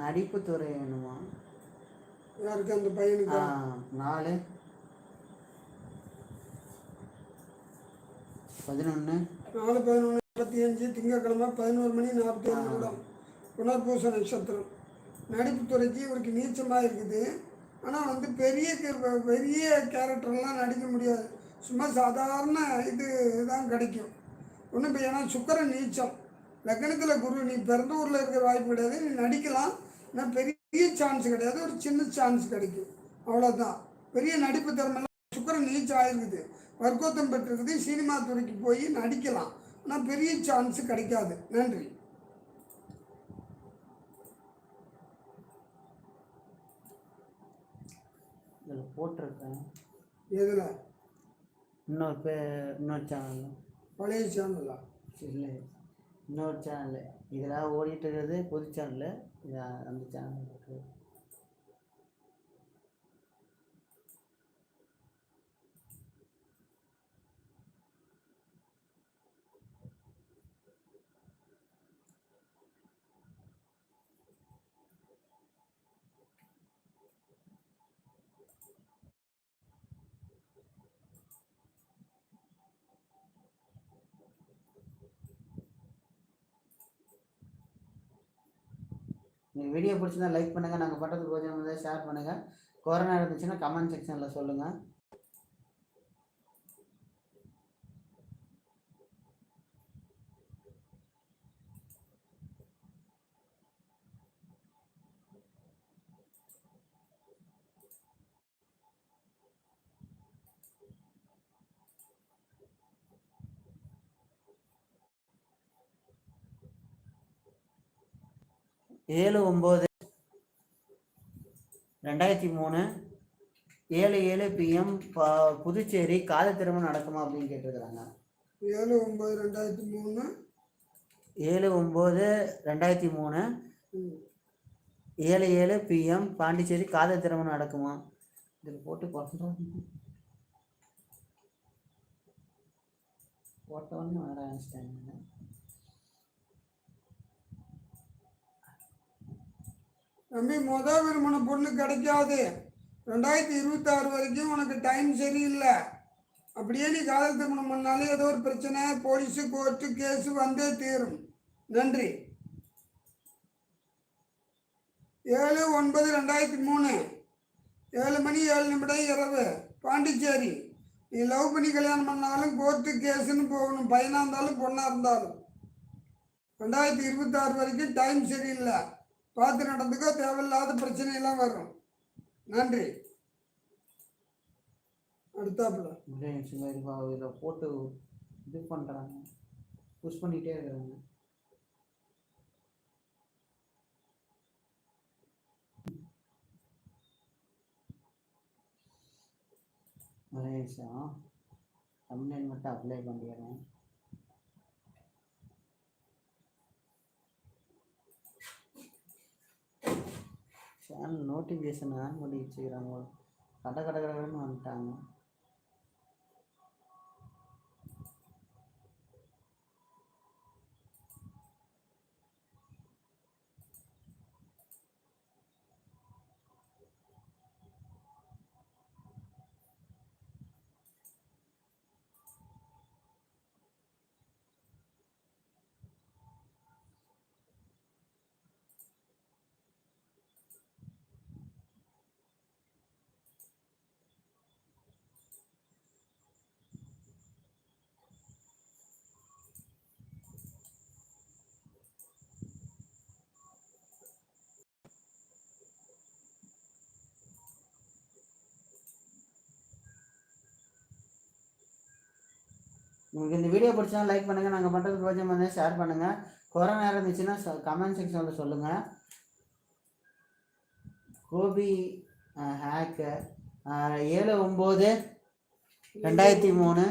நடிப்பு துறை வேணுமா? யாருக்கு அந்த பையனுக்கு? நாலு பதினொன்று நாலு பதினொன்று நாற்பத்தி அஞ்சு திங்கட்கிழமை பதினோரு மணி நாற்பத்தி ஏழு நிமிடம். புனர்பூச நட்சத்திரம். நடிப்புத்துறைக்கு இவருக்கு நீச்சமாக இருக்குது. ஆனால் வந்து பெரிய பெரிய கேரக்டர்லாம் நடிக்க முடியாது. சும்மா சாதாரண இது தான் கிடைக்கும். ஒன்றும் இப்போ ஏன்னா சுக்கரன் நீச்சம் லக்னத்தில் குரு நீ பிறந்த ஊரில் இருக்கிற வாய்ப்பு கிடையாது. நீ நடிக்கலாம். ஆனால் பெரிய சான்ஸ் கிடையாது ஒரு சின்ன சான்ஸ் கிடைக்கும். அவ்வளோதான் பெரிய நடிப்பு திறமெல்லாம் சுக்கரன் நீச்சம் ஆயிருக்குது. வர்க்கோத்தம் பெற்றிருக்குது சினிமா துறைக்கு போய் நடிக்கலாம். ஆனால் பெரிய சான்ஸ் கிடைக்காது. நன்றி. இதில் போட்டிருக்கேன். எதில்? இன்னொரு பே இன்னொரு சேனல் பழைய சேனலா இல்லை இன்னொரு சேனல் இதில் ஓடிட்டு இருக்கிறது புது சேனலு இது அந்த சேனல் இருக்குது நீங்கள் வீடியோ பிடிச்சிருந்தா லைக் பண்ணுங்கள் நாங்கள் பண்ணுறது போஜனம் ஷேர் பண்ணுங்கள் கொரோனா இருந்துச்சுன்னா கமெண்ட் செக்ஷனில் சொல்லுங்கள் ஏழு ஒம்பது ரெண்டாயிரத்தி மூணு. ஏழு ஏழு பிஎம் புதுச்சேரி காதல் திருமணம் நடக்குமா அப்படின்னு கேட்டிருக்கிறாங்க. ஏழு ஒம்பது ரெண்டாயிரத்தி மூணு. ஏழு ஒம்பது ரெண்டாயிரத்தி மூணு. ஏழு ஏழு பிஎம் பாண்டிச்சேரி காதல் திருமணம் நடக்குமா? இதில் போட்டு போட்டோம் போட்டோன்னு வர ஆரம்பிச்சிட்டாங்க. தம்பி மொதல் விரும்பின பொண்ணு கிடைக்காது. ரெண்டாயிரத்தி இருபத்தாறு வரைக்கும் உனக்கு டைம் சரியில்லை. அப்படியே நீ காதல் திருமணம் பண்ணாலும் ஏதோ ஒரு பிரச்சனை. போலீஸு கோர்ட்டு கேஸு வந்தே தீரும். நன்றி. ஏழு ஒன்பது ரெண்டாயிரத்தி மூணு. ஏழு மணி ஏழு நிமிடம் இரவு. பாண்டிச்சேரி. நீ லவ் பண்ணி கல்யாணம் பண்ணாலும் கோர்ட்டு கேஸுன்னு போகணும். பையனாக இருந்தாலும் பொண்ணாக இருந்தாலும். ரெண்டாயிரத்தி இருபத்தாறு வரைக்கும் டைம் சரியில்லை. பார்த்து நடந்துக்கோ தேவையில்லாத பிரச்சனையெல்லாம் வரும். நன்றி. அடுத்தாப்புல. ஒரே நிமிஷம் இருப்பா இதில் போட்டு இது பண்ணுறாங்க புஷ் பண்ணிகிட்டே இருக்கிறாங்க மலேசியா தமிழ்நாடு மட்டும் அப்ளை பண்ணிடுறேன். சேனல் நோட்டிஃபிகேஷன் ஆன் பண்ணி வச்சுக்கிறாங்க கட கட கடன்னு வந்துட்டாங்க. உங்களுக்கு இந்த வீடியோ பிடிச்சா லைக் பண்ணுங்கள் நாங்கள் பண்ணுறது பிரோஜனம் வந்து ஷேர் பண்ணுங்கள் கொரோனா இருந்துச்சுன்னா கமெண்ட் செக்ஷனில் சொல்லுங்கள் கோபி ஹேக்கு ஏழு ஒம்பது ரெண்டாயிரத்தி மூணு.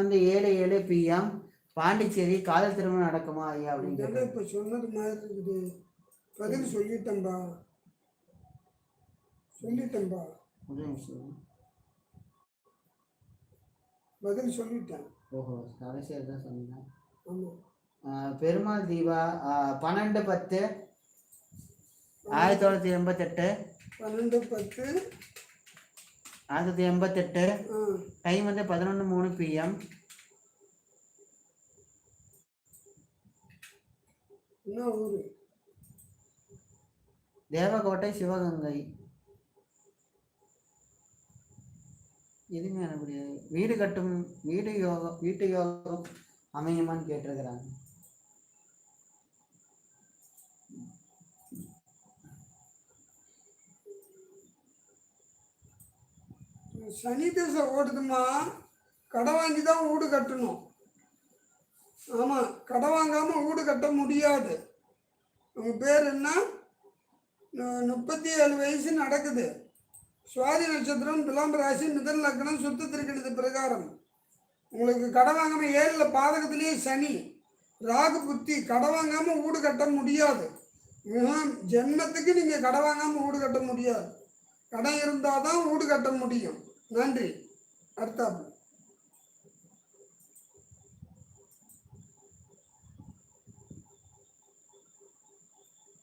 வந்து ஏழு ஏழு பிஎம் பாண்டிச்சேரி காதல் திருமணம் நடக்குமா ஐயா அப்படின்னு. இப்போ சொன்னது மாதிரி இருக்குது? பதில் சொல்லிட்டேன்பா. சொல்லிட்டேன்பா. பதில் சொல்லிட்டேன். ஓஹோ கடைசியாக தான் சொன்னீங்க ஆமாம் பெருமாள் தீபா பன்னெண்டு பத்து ஆயிரத்தி தொள்ளாயிரத்தி எண்பத்தெட்டு பன்னெண்டு பத்து. ஆயிரத்தி தொள்ளாயிரத்தி எண்பத்தெட்டு டைம் வந்து பதினொன்று மூணு பிஎம் என்ன ஊர்? தேவகோட்டை சிவகங்கை. எதுவுமே எனக்கு வீடு கட்டும் வீடு யோகம் வீட்டு யோகம் அமையுமான்னு கேட்டிருக்கிறாங்க. சனி திசை ஓடுதுமா கடை வாங்கி தான் வீடு கட்டணும். ஆமாம் கடை வாங்காமல் வீடு கட்ட முடியாது. உங்கள் பேர் என்ன? முப்பத்தி ஏழு வயசு நடக்குது. சுவாதி நட்சத்திரம் துலாம் ராசி மிதன் லக்னம் சுத்த திருக்கணித பிரகாரம். உங்களுக்கு கடை வாங்காம ஏழில் பாதகத்திலேயே சனி. ராகு புத்தி கடை வாங்காமல் வீடு கட்ட முடியாது. ஜென்மத்துக்கு நீங்கள் கடை வாங்காமல் வீடு கட்ட முடியாது. கடன் இருந்தால் தான் வீடு கட்ட முடியும். நன்றி. அடுத்தாப்பு